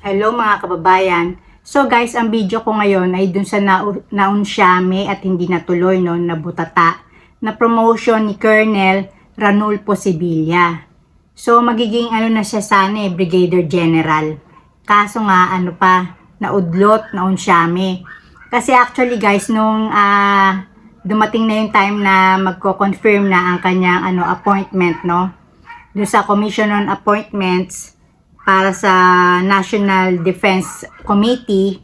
Hello mga kababayan. So guys, ang video ko ngayon ay dun sa na naunsyame at hindi natuloy no, na butata na promotion ni Colonel Ranulfo Sibilia. So magiging ano na siya sana eh, Brigadier General. Kaso nga ano pa, naudlot, naunsyame. Kasi actually guys, nung ah, dumating na yung time na magko-confirm na ang kanyang ano appointment no, dun sa Commission on Appointments, para sa National Defense Committee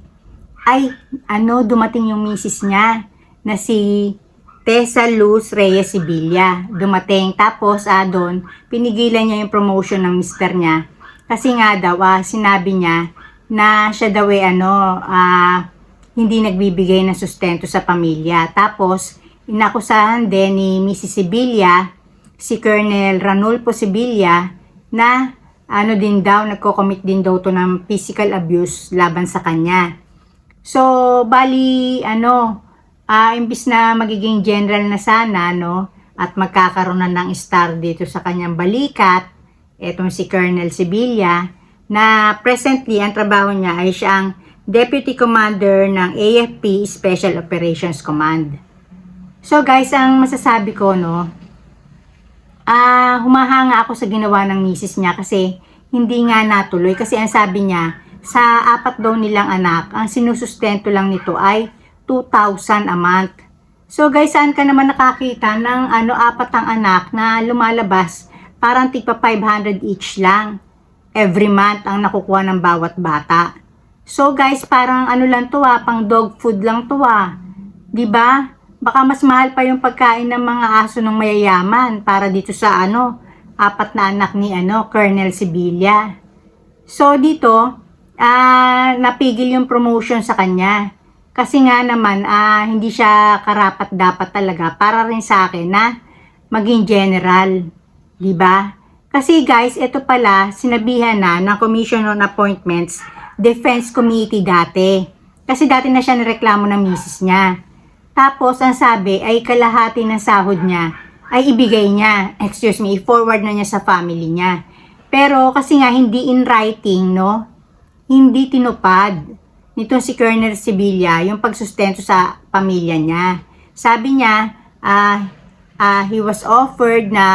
ay ano dumating yung misis niya na si Tessa Luz Reyes Sibilia. Dumating tapos ah doon pinigilan niya yung promotion ng mister niya kasi nga daw ah, sinabi niya na siya daw ay ano ah, hindi nagbibigay ng sustento sa pamilya. Tapos inakusahan din ni Mrs. Sibilia si Colonel Ranulfo Sibilia na ano din daw, nagko-commit din daw to ng physical abuse laban sa kanya. So, bali, ano, ah imbis na magiging general na sana, no, at magkakaroon na ng star dito sa kanyang balikat, etong si Colonel Sibilia, na presently, ang trabaho niya ay siyang Deputy Commander ng AFP Special Operations Command. So guys, ang masasabi ko, no, ah humahanga ako sa ginawa ng misis niya kasi hindi nga natuloy kasi ang sabi niya sa apat daw nilang anak ang sinusustento lang nito ay 2,000 a month. So guys, saan ka naman nakakita ng ano apat ang anak na lumalabas parang tigpa 500 each lang every month ang nakukuha ng bawat bata. So guys, parang ano lang to ah, pang dog food lang to ah. 'Di ba? Baka mas mahal pa yung pagkain ng mga aso ng mayayaman para dito sa ano, apat na anak ni ano, Colonel Sibilia. So dito, ah napigil yung promotion sa kanya. Kasi nga naman, ah, hindi siya karapat dapat talaga para rin sa akin na maging general. 'Di ba? Kasi guys, ito pala, sinabihan na ng Commission on Appointments, Defense Committee dati. Kasi dati na siya nareklamo ng misis niya. Tapos, ang sabi ay kalahati ng sahod niya ay ibigay niya. Excuse me, forward na niya sa family niya. Pero kasi nga hindi in writing, no? Hindi tinupad nito si Colonel Sibilia yung pagsustento sa pamilya niya. Sabi niya, ah, ah, he was offered na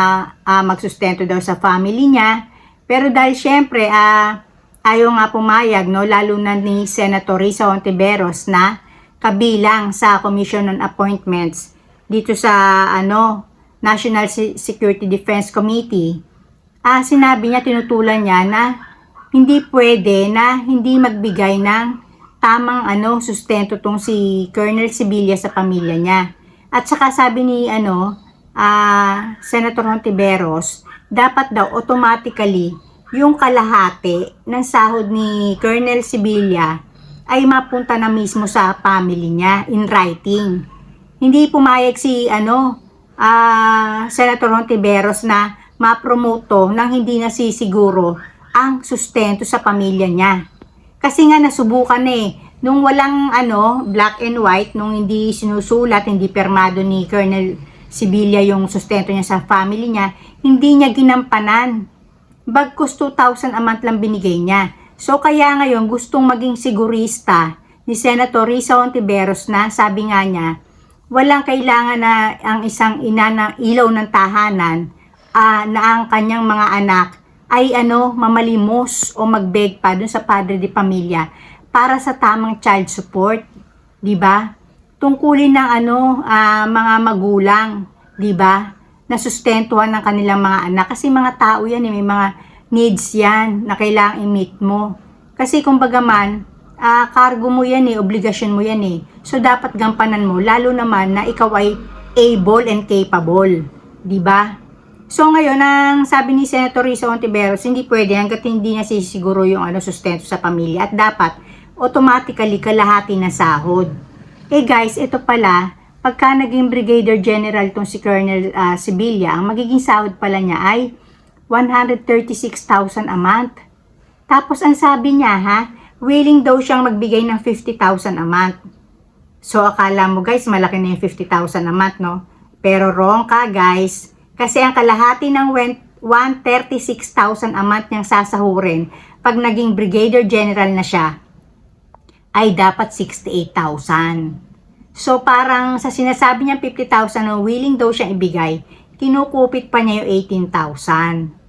ah, magsustento daw sa family niya. Pero dahil syempre, ah, ayaw nga pumayag, no? lalo na ni Senator Risa Ontiveros na kabilang sa Commission on Appointments dito sa ano National Se- Security Defense Committee. Ah, sinabi niya, tinutulan niya na hindi pwede na hindi magbigay ng tamang ano sustento tong si Colonel Sibilia sa pamilya niya. At saka sabi ni ano ah Senator Hontiveros, dapat daw automatically yung kalahati ng sahod ni Colonel Sibilia ay mapunta na mismo sa family niya in writing. Hindi pumayag si ano ah Senator Hontiveros na ma-promote to nang hindi nasisiguro ang sustento sa pamilya niya. Kasi nga nasubukan na eh. Nung walang ano, black and white, nung hindi sinusulat, hindi permado ni Colonel Sibilia yung sustento niya sa family niya, hindi niya ginampanan. Bagkus 2,000 a month lang binigay niya. So kaya ngayon gustong maging sigurista ni Senator Risa Ontiveros na sabi nga niya, walang kailangan na ang isang ina ng ilaw ng tahanan ah, na ang kanyang mga anak ay ano mamalimos o magbeg pa dun sa padre de pamilya para sa tamang child support, 'di ba? Tungkulin ng ano ah, mga magulang, 'di ba? Na sustentuhan ng kanilang mga anak kasi mga tao 'yan, eh, may mga needs 'yan na kailangang i-meet mo. Kasi kumbaga man, ah, cargo mo 'yan eh, obligasyon mo 'yan eh. So dapat gampanan mo lalo naman na ikaw ay able and capable, ba? So ngayon, ang sabi ni Senator Risa Ontiveros, hindi pwede hanggat hindi niya sisiguro yung ano, sustento sa pamilya at dapat automatically kalahati na sahod. Eh guys, ito pala, pagka naging Brigadier General tong si Colonel ah, Sibilia, ang magiging sahod pala niya ay 136,000 a month. Tapos ang sabi niya ha, willing daw siyang magbigay ng 50,000 a month. So akala mo guys, malaki na yung 50,000 a month, no? Pero wrong ka guys. Kasi ang kalahati ng wen- 136,000 a month niyang sasahurin pag naging brigadier general na siya, ay dapat 68,000. So parang sa sinasabi niya 50,000 na willing daw siyang ibigay, kinukupit pa niya yung 18,000.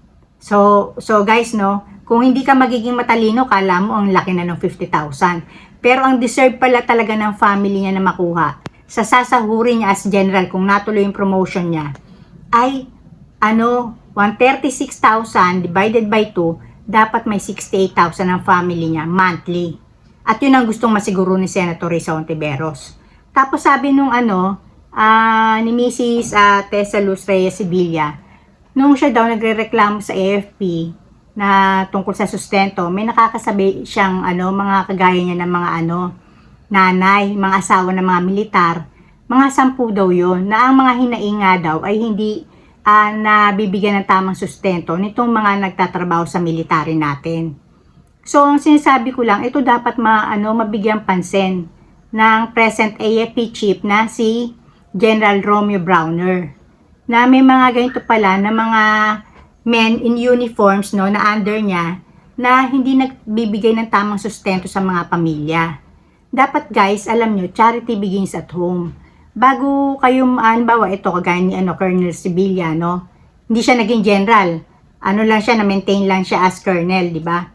So, so guys, no, kung hindi ka magiging matalino, kala mo ang laki na ng 50,000. Pero ang deserve pala talaga ng family niya na makuha, sa sasahuri niya as general kung natuloy yung promotion niya, ay ano, 136,000 divided by 2, dapat may 68,000 ang family niya monthly. At yun ang gustong masiguro ni Senator Risa Ontiveros. Tapos sabi nung ano, ah, ni Mrs. ah, Tessa Luz Reyes Sevilla, nung siya daw nagre-reklamo sa AFP na tungkol sa sustento, may nakakasabi siyang ano, mga kagaya niya ng mga ano, nanay, mga asawa ng mga militar, mga sampu daw yon na ang mga hinainga daw ay hindi ah, nabibigyan ng tamang sustento nitong mga nagtatrabaho sa military natin. So, ang sinasabi ko lang, ito dapat ma, ano, mabigyan pansin ng present AFP chief na si General Romeo Browner. Na may mga ganito pala na mga men in uniforms no, na under niya na hindi nagbibigay ng tamang sustento sa mga pamilya. Dapat guys, alam nyo, charity begins at home. Bago kayo, halimbawa, ito kagaya ni ano, Colonel Sibilia, no? Hindi siya naging general. Ano lang siya, na-maintain lang siya as colonel, di ba?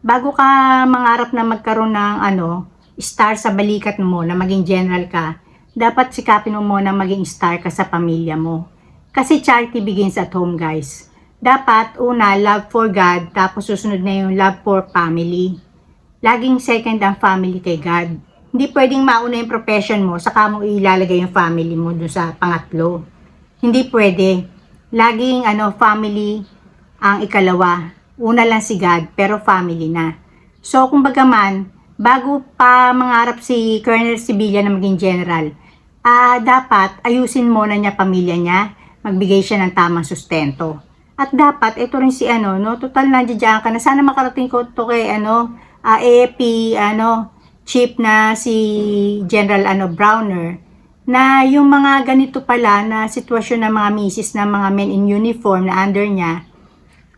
bago ka mangarap na magkaroon ng ano, star sa balikat mo na maging general ka, dapat sikapin mo muna maging star ka sa pamilya mo. Kasi charity begins at home, guys. Dapat, una, love for God, tapos susunod na yung love for family. Laging second ang family kay God. Hindi pwedeng mauna yung profession mo, saka mo ilalagay yung family mo dun sa pangatlo. Hindi pwede. Laging, ano, family ang ikalawa una lang si God, pero family na. So, kumbaga man, bago pa mangarap si Colonel Sibilia na maging general, ah dapat ayusin muna niya pamilya niya, magbigay siya ng tamang sustento. At dapat, ito rin si ano, no, total nandiyan ka na. Sana makarating ko to kay ano, ah, AFP, ano, chief na si General ano, Browner, na yung mga ganito pala na sitwasyon ng mga misis na mga men in uniform na under niya,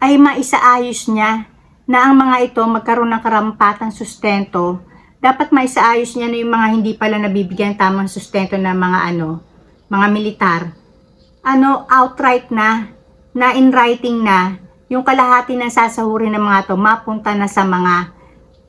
ay maisaayos niya na ang mga ito magkaroon ng karampatang sustento, dapat maisaayos niya na yung mga hindi pala nabibigyan tamang sustento ng mga ano, mga militar. Ano, outright na, na in writing na, yung kalahati ng sasahurin ng mga to mapunta na sa mga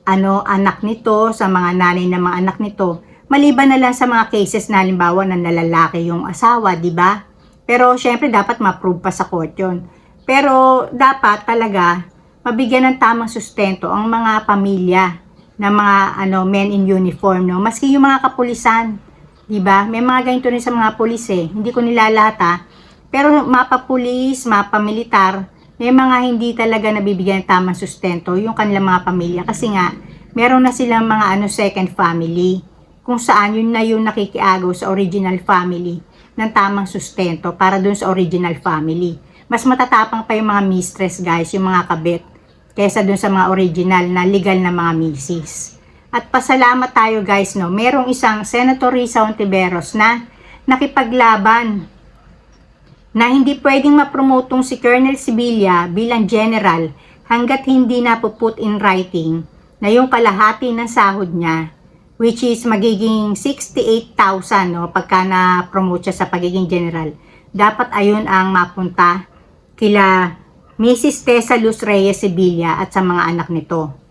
ano, anak nito, sa mga nanay ng mga anak nito. Maliban na lang sa mga cases na halimbawa na nalalaki yung asawa, di ba? Pero syempre dapat ma-prove pa sa court yun. Pero dapat talaga mabigyan ng tamang sustento ang mga pamilya ng mga ano men in uniform no maski yung mga kapulisan 'di ba may mga ganito rin sa mga pulis eh. Hindi ko nilalata pero mapa pulis mapa militar may mga hindi talaga nabibigyan ng tamang sustento yung kanilang mga pamilya. Kasi nga meron na silang mga ano second family. Kung saan yun na yung nakikiagaw sa original family ng tamang sustento para dun sa original family. Mas matatapang pa yung mga mistress guys, yung mga kabit, kaysa dun sa mga original na legal na mga misis. At pasalamat tayo guys, no, merong isang Senator Risa Ontiveros na nakipaglaban na hindi pwedeng mapromotong si Colonel Sibilia bilang general hanggat hindi na put in writing na yung kalahati ng sahod niya which is magiging 68,000 no, pagka na-promote siya sa pagiging general. Dapat ayun ang mapunta kila Mrs. Tessa Luz Reyes Sevilla at sa mga anak nito.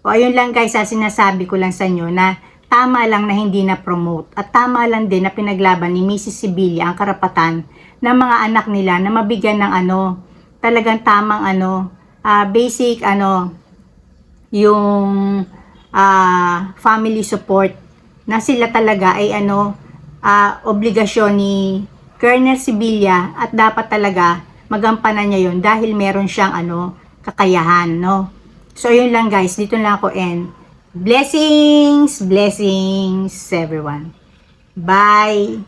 O ayun lang guys, ha, sinasabi ko lang sa inyo na tama lang na hindi na-promote at tama lang din na pinaglaban ni Mrs. Sevilla ang karapatan ng mga anak nila na mabigyan ng ano, talagang tamang ano, uh, basic ano, yung uh, family support na sila talaga ay ano, uh, obligasyon ni Colonel Sevilla at dapat talaga magampanan niya yon dahil meron siyang ano, kakayahan, no? So, yun lang guys. Dito lang ako and blessings, blessings everyone. Bye!